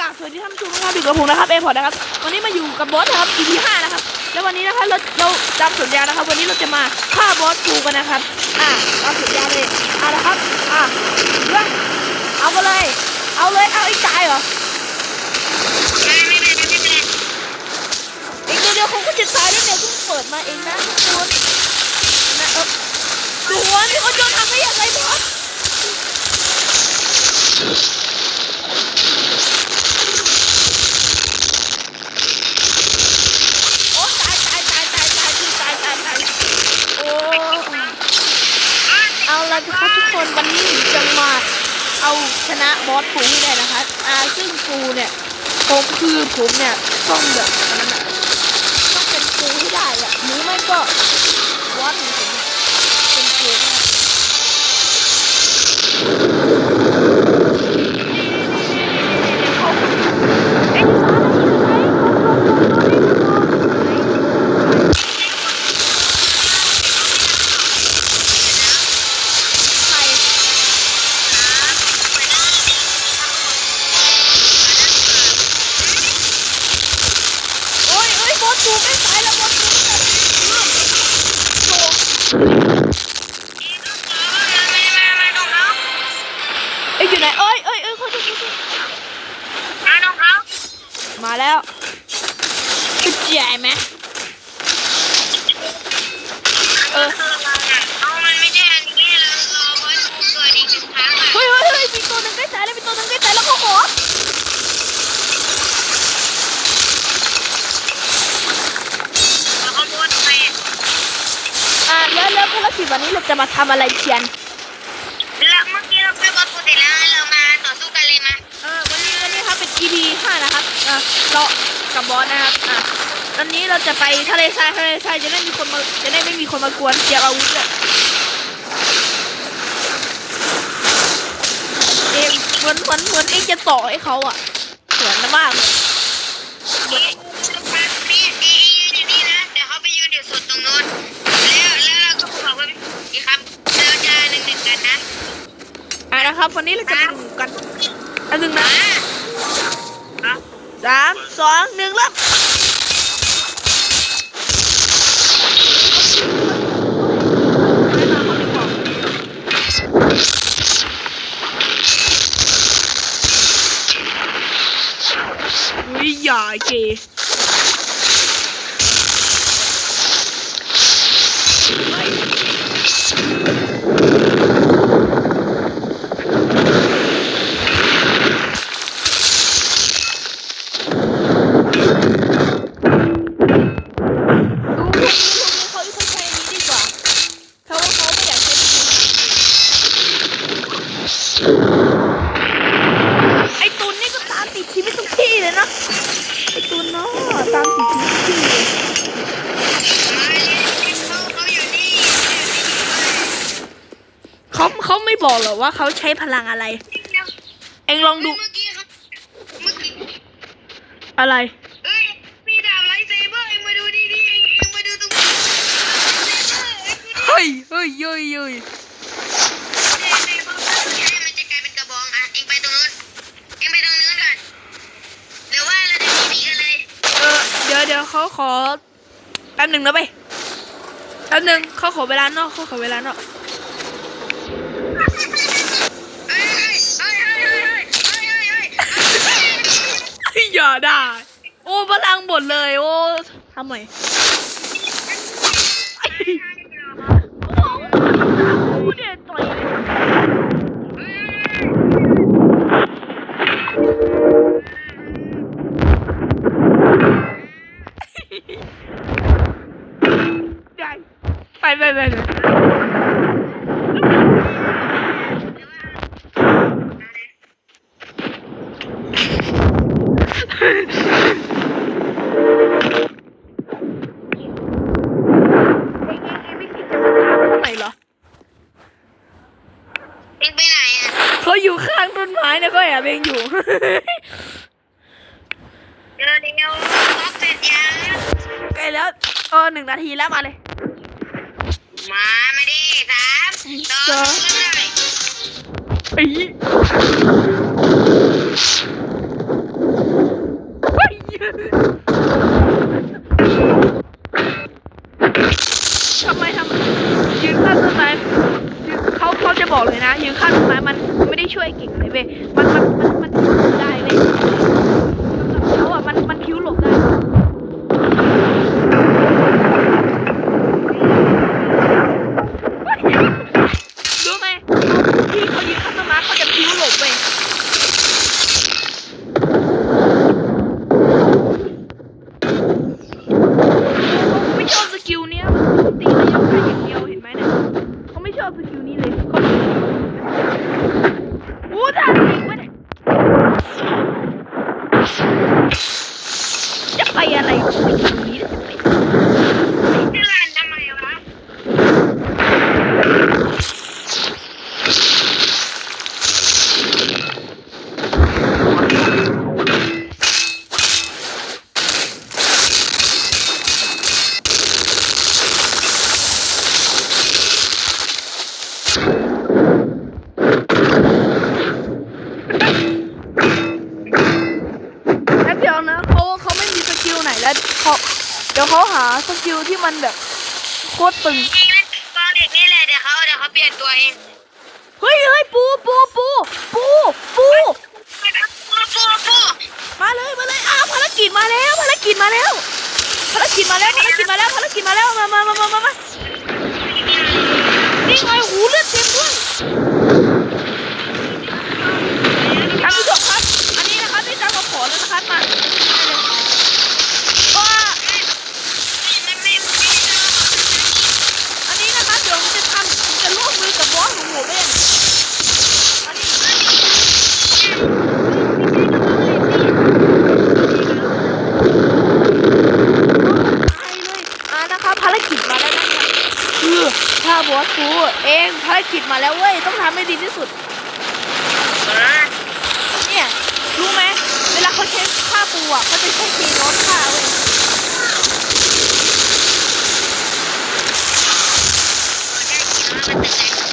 กาบสวัสดีท่านผู้ชมนะครับอยู่กับผมนะครับเอพอร์นะครับ วันนี้มาอยู่กับบอสนะครับ EP 5นะครับ แล้ววันนี้นะครับเราเราตามสัญญานะครับ วันนี้เราจะมาฆ่าบอสปูกันนะครับ อ่าตามสัญญาเลยเอาละครับ อ่าเรื่องเอามาเลย เอาเลย เอาอ้กตายเหรออีกเดียวคงก็จะตายแล้วเนี่ยเพิ่งเปิดมาเองนะทุกคนะเออดูหัวนี่เขาโดนทำได้ยังไงบอส โอ้ตายตายตายตายตายคือตายตายตายโอ้เอาละ คนวันนี้จะมาเอาชนะบอสปูให้ได้นะคะอ่าซึ่งปูเนี่ยผมคือผมเนี่ยต้องแบบนั้นอะต้องเป็นปูให้ได้อะหรือไม่ก็บอสของผมเนี่ยเป็นปูให้ อ้ยอยู่ไหนเอ้ยเอ้ยเอ้ยเขาดูเขาดูมาแล้วกระจายไหมเออเฮ้ยเฮ้ยเฮ้ยมีตัวหนึงใกล้ตายแล้วมีตัวหนึงใกล้ตายแล้วเขาขออ่าแล้วแล้วภารกิจวันนี้เราจะมาทำอะไรเชียน EP 5นะครับอะเรากับบอสนะครับอะวันนี้เราจะไปทะเลทรายทะเลทรายจะได้มีคนมาจะได้ไม่มีคนมากวนเกี่ยวอาวุธเลยเองเหมือนเหมือนเหมือนเองจะต่อให้เขาอะเหมือนมากเลยอะนะครับวันนี้เราจะไปดูกันอันหนึ่งนะ สามสองหนึ่งเริ่มวิยาเกดูพวก บอกหรอกว่าเขาใช้พลังอะไร เอ็งลองดู เมื่อกี้ครับเมื่อกี้อะไร เอ้ยมีดาบไลท์เซเบอร์เอ็งมาดูดิดิเอ็งเอ็งมาดูตรงนี้เฮ้ยเฮ้ยเฮ้ยเฮ้ยเฮ้ยเซเบอร์มันจะกลายเป็นกระบองอะเอ็งไปตรงนู้นเอ็งไปตรงนู้นก่อนหรือว่าเราจะมีกันเลยเออเดี๋ยวเดี๋ยวเขาขอแป๊บหนึ่งนะไปแป๊บหนึ่งเขาขอเวลานอกเขาขอเวลานอก อย่าได้ โอ้พลังหมดเลย โอ้ทำไมกูเด็ดต่อยได้ไปไปไปไป เองเองเองไม่คิดจะมาตามเขาหน่อยเหรอเอ็งไปไหนอะเขาอยู่ข้างต้นไม้นะก็แอบเองอยู่ เดี๋ยวเดี๋ยวล็อกเสร็จยังใกล้แล้วเออหนึ่งนาทีแล้วมาเลยมามาดิสามสองหนึ่ง ไอ้ altı günüyle ตรตึงตอนเด็กนี่แหละเดี๋ยวเขาเดี๋ยวเขาเปลี่ยนตัวเองเฮ้ยเฮ้ยปูปูปูปูปูปูปูปูมาเลยมาเลยอ้าวภารกิจมาแล้วภารกิจมาแล้วภารกิจมาแล้วภารกิจมาแล้วภารกิจมาแล้วมามามามามานี่ไงหูเลือดเต็มด้วย มาแล้วเว้ยต้องทำให้ดีที่สุดเนี่ยรู้ไหมเวลาเขาเช็คค่าปูอะเขาจะเช็คทีน้องค่าเว้ยมันเป็นไง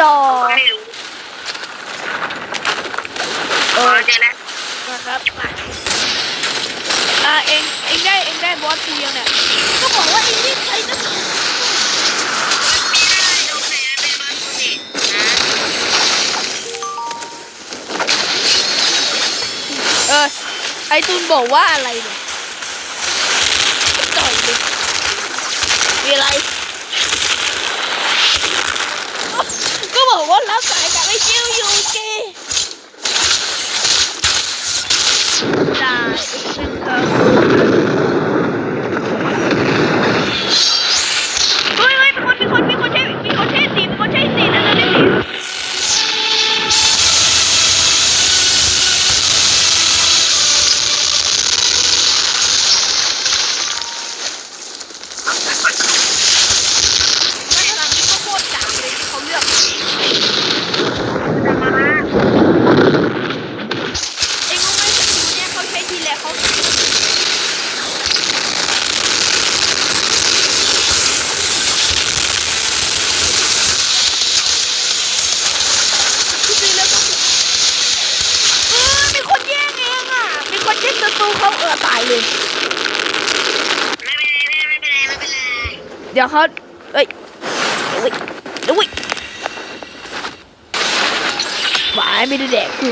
ยอเออเจอแล้วนะครับอ่าเองเองได้เองได้บอสตียังเนี่ยก็บอกว่าเองนี่ใครนะเออไอตูนบอกว่าอะไรเนี่ย của nó phải cả cái chiêu dù kia là เดี๋ยวเขาเอ้ยเอ้ยเอ้ยหวายไม่ได้แดกกู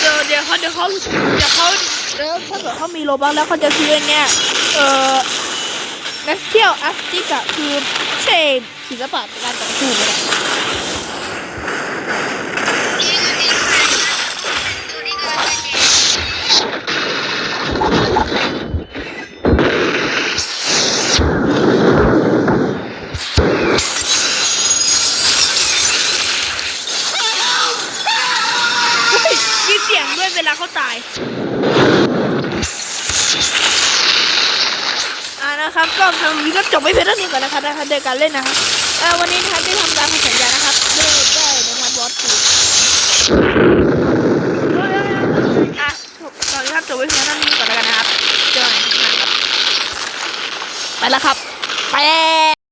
เดี๋ยวเดี๋ยวเขาเดี๋ยวเขาเดี๋ยวเขาเดี๋ยวถ้าเกิดเขามีโลบังแล้วเขาจะซื้อเนี่ยเออ แมสเทียลอาร์ติกอะคือเชฟศิลปะการต่อสู้เลยยินตัวนี้ก็จะเจ๊เฮ้ยมีเสียงด้วยเวลาเขาตาย อ่า นะครับ ก็ทำนี้ก็จบไม่เพียงเท่านี้ก่อนนะครับนะครับในการเล่นนะครับเออวันนี้นะครับได้ทำตามคำสัญญานะครับได้ได้นะครับบอสคูอะตอนนี้ครับจบไม่เพียงเท่านี้ก่อนแล้วกันนะครับเจอกันใหม่คลิปหน้าครับไปแล้วครับ ไป